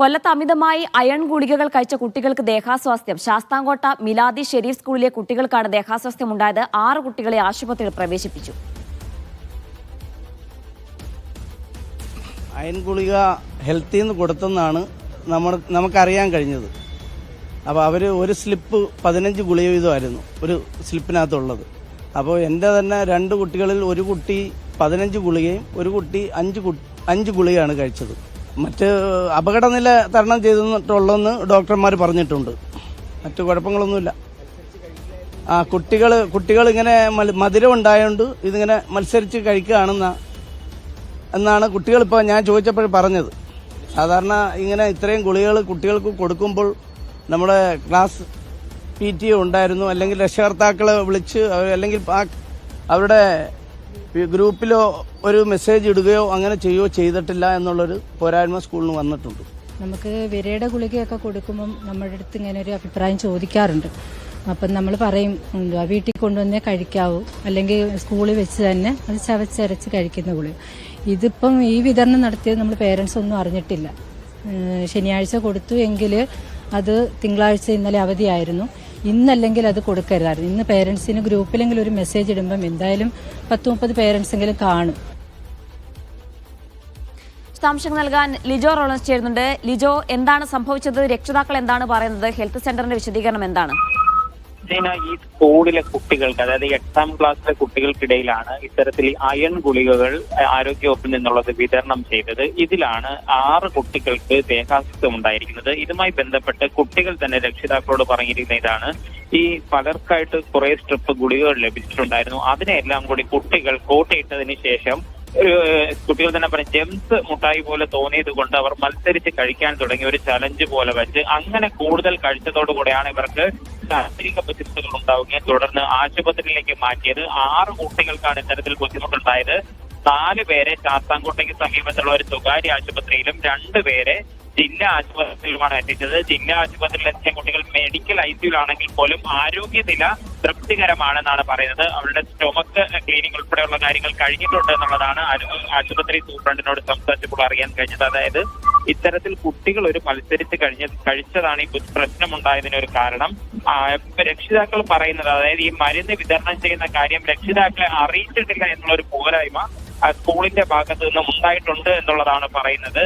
കൊല്ലത്ത് അമിതമായി അയൺ ഗുളികകൾ കഴിച്ച കുട്ടികൾക്ക് ദേഹാസ്വാസ്ഥ്യം. ശാസ്താംകോട്ട മിലാദി ഷെരീഫ് സ്കൂളിലെ കുട്ടികൾക്കാണ് ദേഹാസ്വാസ്ഥ്യം ഉണ്ടായത് ആറ് കുട്ടികളെ ആശുപത്രിയിൽ പ്രവേശിപ്പിച്ചു. അയൺ ഗുളിക ഹെൽത്തിൽ നിന്ന് കൊടുത്തെന്നാണ് നമ്മൾ നമുക്കറിയാൻ കഴിഞ്ഞത്. അപ്പോൾ അവർ ഒരു സ്ലിപ്പ് പതിനഞ്ച് ഗുളിക വീതമായിരുന്നു ഒരു സ്ലിപ്പിനകത്തുള്ളത്. അപ്പോൾ എന്റെ തന്നെ രണ്ട് കുട്ടികളിൽ ഒരു കുട്ടി പതിനഞ്ച് ഗുളികയും ഒരു കുട്ടി അഞ്ച് അഞ്ച് ഗുളികയാണ് കഴിച്ചത്. മറ്റ് അപകടനില തരണം ചെയ്തിട്ടുള്ളതെന്ന് ഡോക്ടർമാർ പറഞ്ഞിട്ടുണ്ട്. മറ്റു കുഴപ്പങ്ങളൊന്നുമില്ല. ആ കുട്ടികൾ കുട്ടികൾ ഇങ്ങനെ മധുരം ഉണ്ടായതുകൊണ്ട് ഇതിങ്ങനെ മത്സരിച്ച് കഴിക്കുകയാണെന്ന എന്നാണ് കുട്ടികൾ ഇപ്പോൾ ഞാൻ ചോദിച്ചപ്പോൾ പറഞ്ഞത്. സാധാരണ ഇങ്ങനെ ഇത്രയും ഗുളികൾ കുട്ടികൾക്ക് കൊടുക്കുമ്പോൾ നമ്മുടെ ക്ലാസ് പി ടി ഉണ്ടായിരുന്നു അല്ലെങ്കിൽ രക്ഷകർത്താക്കളെ വിളിച്ച് അല്ലെങ്കിൽ അവരുടെ ഗ്രൂപ്പിലോ ഒരു മെസ്സേജ് ഇടുകയോ അങ്ങനെ ചെയ്യുകയോ ചെയ്തിട്ടില്ല എന്നുള്ളൊരു പോരായ്മ സ്കൂളിന് വന്നിട്ടുണ്ട്. നമുക്ക് വിരയുടെ ഗുളികയൊക്കെ കൊടുക്കുമ്പം നമ്മുടെ അടുത്ത് ഇങ്ങനെ ഒരു അഭിപ്രായം ചോദിക്കാറുണ്ട്. അപ്പം നമ്മൾ പറയും വീട്ടിൽ കൊണ്ടുവന്നേ കഴിക്കാവൂ. അല്ലെങ്കിൽ സ്കൂളിൽ വെച്ച് തന്നെ അത് ചവച്ചരച്ച് കഴിക്കുന്ന ഗുളിക. ഇതിപ്പം ഈ വിതരണം നടത്തിയത് നമ്മൾ പേരൻസ് ഒന്നും അറിഞ്ഞിട്ടില്ല. ശനിയാഴ്ച കൊടുത്തു എങ്കിൽ അത് തിങ്കളാഴ്ച ഇന്നലെ അവധിയായിരുന്നു. ഇന്നല്ലെങ്കിൽ അത് കൊടുക്കരുതായിരുന്നു. ഇന്ന് പേരൻസിന് ഗ്രൂപ്പിലെങ്കിലും ഒരു മെസ്സേജ് ഇടുമ്പം എന്തായാലും പത്ത് മുപ്പത് പേരൻസ് എങ്കിലും കാണും. വിശദാംശങ്ങൾ നൽകാൻ ലിജോ റോളൻസ് ചേരുന്നുണ്ട്. ലിജോ എന്താണ് സംഭവിച്ചത്? രക്ഷിതാക്കൾ എന്താണ് പറയുന്നത്? ഹെൽത്ത് സെന്ററിന്റെ വിശദീകരണം എന്താണ്? ചൈന ഈ സ്കൂളിലെ കുട്ടികൾക്ക് അതായത് എട്ടാം ക്ലാസ്സിലെ കുട്ടികൾക്കിടയിലാണ് ഇത്തരത്തിൽ അയൺ ഗുളികകൾ ആരോഗ്യവകുപ്പിൽ നിന്നുള്ളത് വിതരണം ചെയ്തത്. ഇതിലാണ് ആറ് കുട്ടികൾക്ക് ദേഹാസ്വസ്ഥം ഉണ്ടായിരിക്കുന്നത് ഇതുമായി ബന്ധപ്പെട്ട് കുട്ടികൾ തന്നെ രക്ഷിതാക്കളോട് പറഞ്ഞിരിക്കുന്ന ഇതാണ്. ഈ പലർക്കായിട്ട് കുറെ സ്ട്രിപ്പ് ഗുളികകൾ ലഭിച്ചിട്ടുണ്ടായിരുന്നു. അതിനെല്ലാം കൂടി കുട്ടികൾ കോട്ടയിട്ടതിന് ശേഷം കുട്ടികൾ തന്നെ പറഞ്ഞ ജെംസ് മുട്ടായി പോലെ തോന്നിയത് കൊണ്ട് അവർ മത്സരിച്ച് കഴിക്കാൻ തുടങ്ങി ഒരു ചലഞ്ച് പോലെ വെച്ച് അങ്ങനെ കൂടുതൽ കഴിച്ചതോടുകൂടെയാണ് ഇവർക്ക് ശാരീരിക ബുദ്ധിമുട്ടുകൾ ഉണ്ടാവുകയും തുടർന്ന് ആശുപത്രിയിലേക്ക് മാറ്റിയത്. ആറ് കുട്ടികൾക്കാണ് ഇത്തരത്തിൽ ബുദ്ധിമുട്ടുണ്ടായത്. നാല് പേരെ ശാസ്താംകോട്ടയ്ക്ക് സമീപത്തുള്ള ഒരു സ്വകാര്യ ആശുപത്രിയിലും രണ്ടുപേരെ ജില്ലാ ആശുപത്രിയിലുമാണ് എത്തിച്ചത്. ജില്ലാ ആശുപത്രിയിൽ എത്തിയ കുട്ടികൾ മെഡിക്കൽ ഐസിയുലാണെങ്കിൽ പോലും ആരോഗ്യനില തൃപ്തികരമാണെന്നാണ് പറയുന്നത്. അവരുടെ സ്റ്റൊമക്ക് ക്ലീനിങ് ഉൾപ്പെടെയുള്ള കാര്യങ്ങൾ കഴിഞ്ഞിട്ടുണ്ട് എന്നുള്ളതാണ് ആശു- ആശുപത്രി സൂപ്രണ്ടിനോട് സംസാരിച്ചപ്പോൾ അറിയാൻ കഴിഞ്ഞത്. അതായത് ഇത്തരത്തിൽ കുട്ടികൾ ഒരു മത്സരിച്ച് കഴിഞ്ഞ കഴിച്ചതാണ് ഈ പ്രശ്നമുണ്ടായതിന് ഒരു കാരണം. രക്ഷിതാക്കൾ പറയുന്നത് അതായത് ഈ മരുന്ന് വിതരണം ചെയ്യുന്ന കാര്യം രക്ഷിതാക്കളെ അറിയിച്ചിട്ടില്ല എന്നുള്ള ഒരു പോരായ്മ സ്കൂളിന്റെ ഭാഗത്തു നിന്നും ഉണ്ടായിട്ടുണ്ട് എന്നുള്ളതാണ് പറയുന്നത്.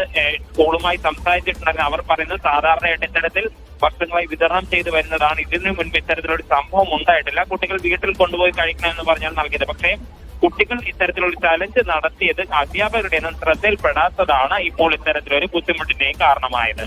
സ്കൂളുമായി സംസാരിച്ചിട്ടുണ്ടെങ്കിൽ അവർ പറയുന്നത് സാധാരണയായിട്ട് ഇത്തരത്തിൽ വർഷങ്ങളായി വിതരണം ചെയ്തു വരുന്നതാണ്. ഇതിനു മുൻപ് ഇത്തരത്തിലൊരു സംഭവം ഉണ്ടായിട്ടില്ല. കുട്ടികൾ വീട്ടിൽ കൊണ്ടുപോയി കഴിക്കണം എന്ന് പറഞ്ഞാൽ നൽകിയത്. പക്ഷേ കുട്ടികൾ ഇത്തരത്തിലുള്ള ചലഞ്ച് നടത്തിയത് അധ്യാപകരുടെ ശ്രദ്ധയിൽപ്പെടാത്തതാണ് ഇപ്പോൾ ഇത്തരത്തിലൊരു ബുദ്ധിമുട്ടിന്റെയും കാരണമായത്.